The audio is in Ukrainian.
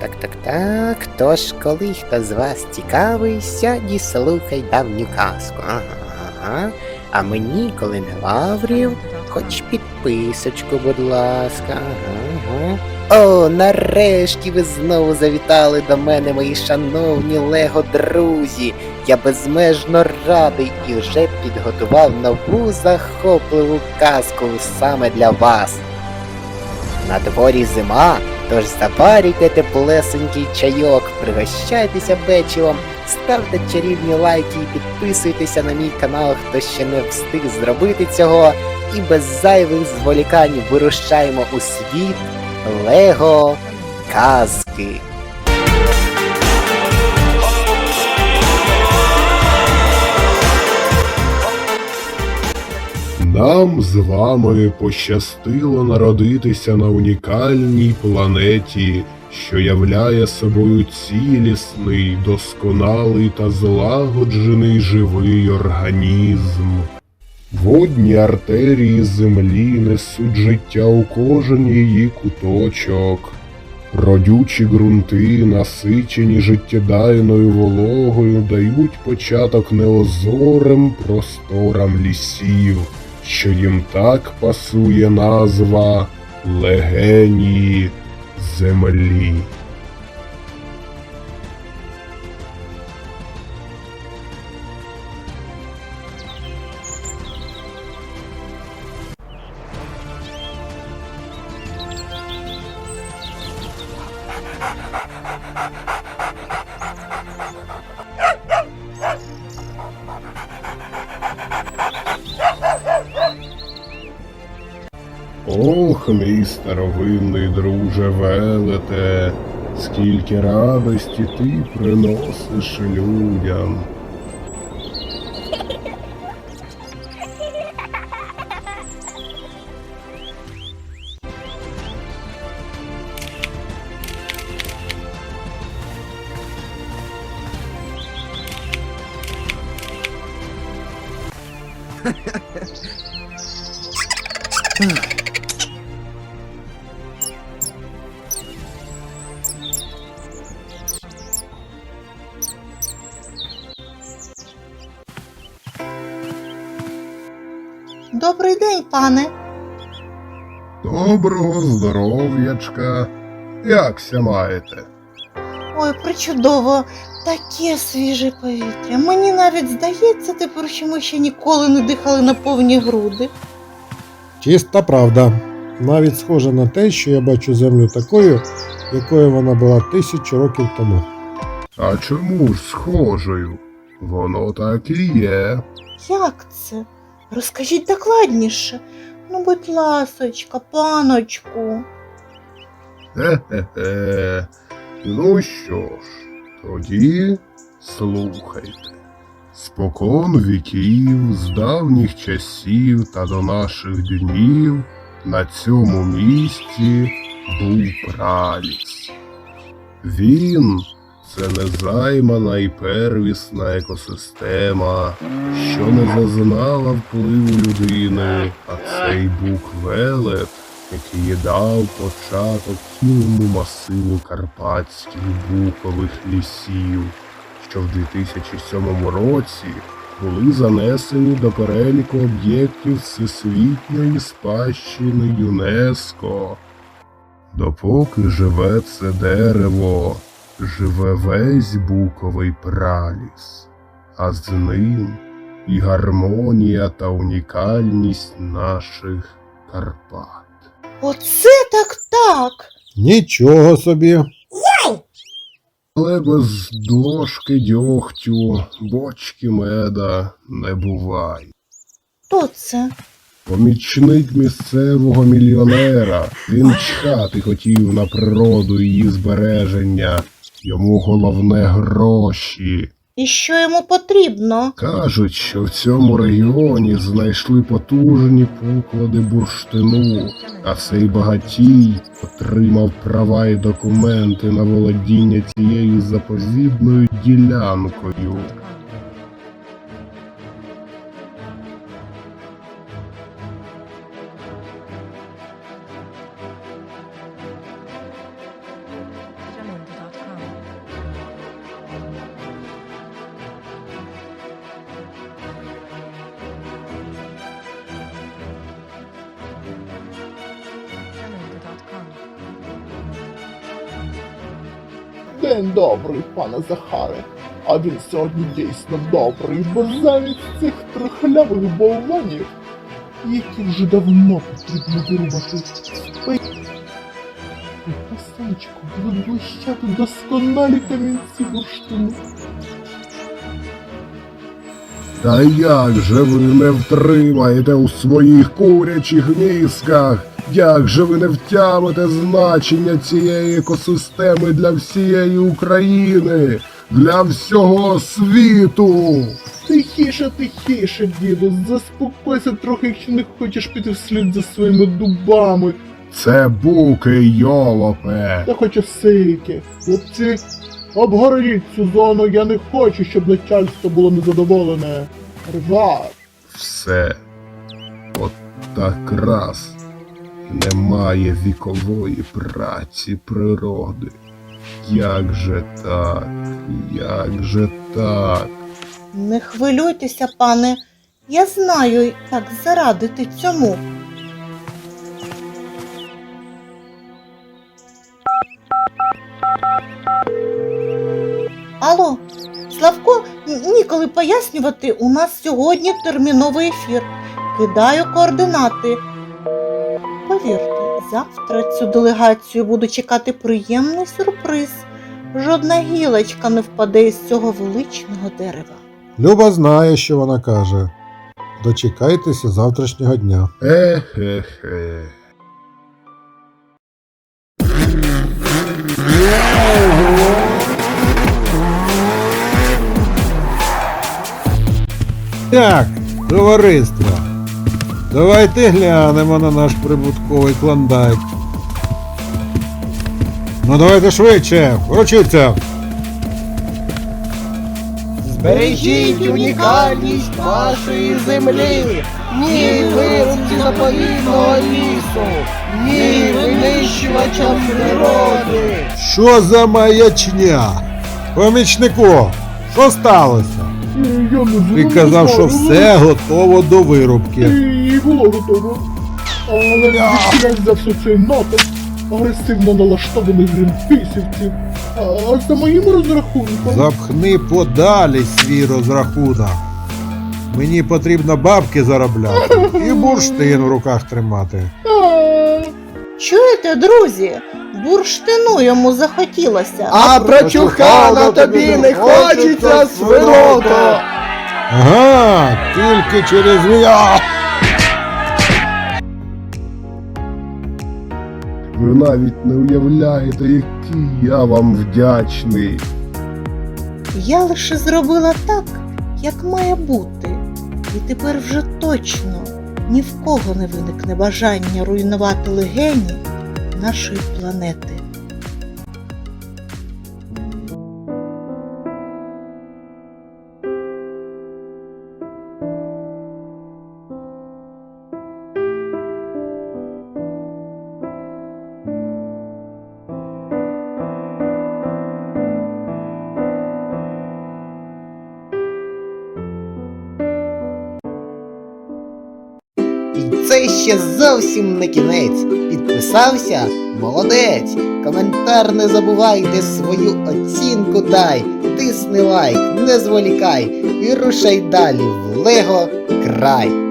Так, так, так. Тож, коли хто з вас цікавий, сядь і слухай давню казку. Ага, ага. А мені, коли не лаврів, хоч підписочку, будь ласка. Ага, ага. О, нарешті ви знову завітали до мене, мої шановні лего друзі. Я безмежно радий і вже підготував нову захопливу казку саме для вас. На дворі зима, тож запарюйте теплесенький чайок, пригощайтеся печивом, ставте чарівні лайки і підписуйтеся на мій канал, хто ще не встиг зробити цього. І без зайвих зволікань вирушаємо у світ Лего казки. Нам з вами пощастило народитися на унікальній планеті, що являє собою цілісний, досконалий та злагоджений живий організм. Водні артерії землі несуть життя у кожен її куточок. Родючі ґрунти, насичені життєдайною вологою, дають початок неозорим просторам лісів, що їм так пасує назва легенії землі. Ох, мій старовинний друже велете, скільки радості ти приносиш людям. Добрий день, пане. Доброго здоров'ячка. Якся маєте? Ой, причудово, таке свіже повітря. Мені навіть здається тепер, що ми ще ніколи не дихали на повні груди. Чиста правда. Навіть схоже на те, що я бачу землю такою, якою вона була тисячу років тому. А чому ж схожою? Воно так і є. Як це? Розкажіть докладніше. Ну, будь ласочка, паночку. Хе-хе-хе. Ну що ж, тоді слухайте. Спокон віків, з давніх часів та до наших днів на цьому місці був праліс. Він це незаймана і первісна екосистема, що не зазнала впливу людини, а цей бук велет, який дав початок цілому масиву карпатських букових лісів, що в 2007 році були занесені до переліку об'єктів Всесвітньої спадщини ЮНЕСКО. Допоки живе це дерево, живе весь буковий праліс, а з ним і гармонія та унікальність наших Карпат. Оце так так. Нічого собі. Але без дошки дьогтю, бочки меда не буває. Хто це? Помічник місцевого мільйонера. Він чхати хотів на природу і її збереження. Йому головне гроші. І що йому потрібно? Кажуть, що в цьому регіоні знайшли потужні поклади бурштину, а цей багатій отримав права і документи на володіння цією заповідною ділянкою. День добрий, пане Захаре. А він сьогодні дійсно добрий, бо замість цих трухлявих болванів, які вже давно потрібно вирубати, спи. На сонечку будуть блищати досконалі камінці бурштину. Та як же ви не втримаєте у своїх курячих мізках? Як же ви не втямите значення цієї екосистеми для всієї України, для всього світу? Тихіше, тихіше, діду, заспокойся трохи, якщо не хочеш піти вслід за своїми дубами. Це буки, йолопе. Та хоч осики. Хлопці, обгородіть цю зону, я не хочу, щоб начальство було незадоволене. Рвар. Все. От так раз. Немає вікової праці природи. Як же так? Як же так? Не хвилюйтеся, пане. Я знаю, як зарадити цьому. Алло, Славко, ніколи пояснювати, у нас сьогодні терміновий ефір. Кидаю координати. Повірте, завтра цю делегацію буду чекати приємний сюрприз. Жодна гілочка не впаде із цього величного дерева. Люба знає, що вона каже. Дочекайтеся завтрашнього дня. Ехе-хе. Так, товариство. Давайте глянемо на наш прибутковий клондайк. Ну давайте швидше, вручіться. Збережіть унікальність вашої землі! Ні вирубці заповідного лісу! Ні винищувачам природи! Що за маячня? Помічнику, що сталося? Е, Ти казав, що все готово до вирубки. І було готово. Але відкрять за все цей натовп агресивно налаштованих грінпісівців. А за моїм розрахунком. Запхни подалі свій розрахунок. Мені потрібно бабки заробляти і бурштин в руках тримати. Чуєте, друзі? Бурштину йому захотілося. А прочухана тобі не хочеться свинота! Ага, тільки через я. Ви навіть не уявляєте, який я вам вдячний. Я лише зробила так, як має бути. І тепер вже точно ні в кого не виникне бажання руйнувати легені нашої планети. Ще зовсім не кінець. Підписався? Молодець! Коментар не забувай, де свою оцінку дай. Тисни лайк, не зволікай і рушай далі в Лего край.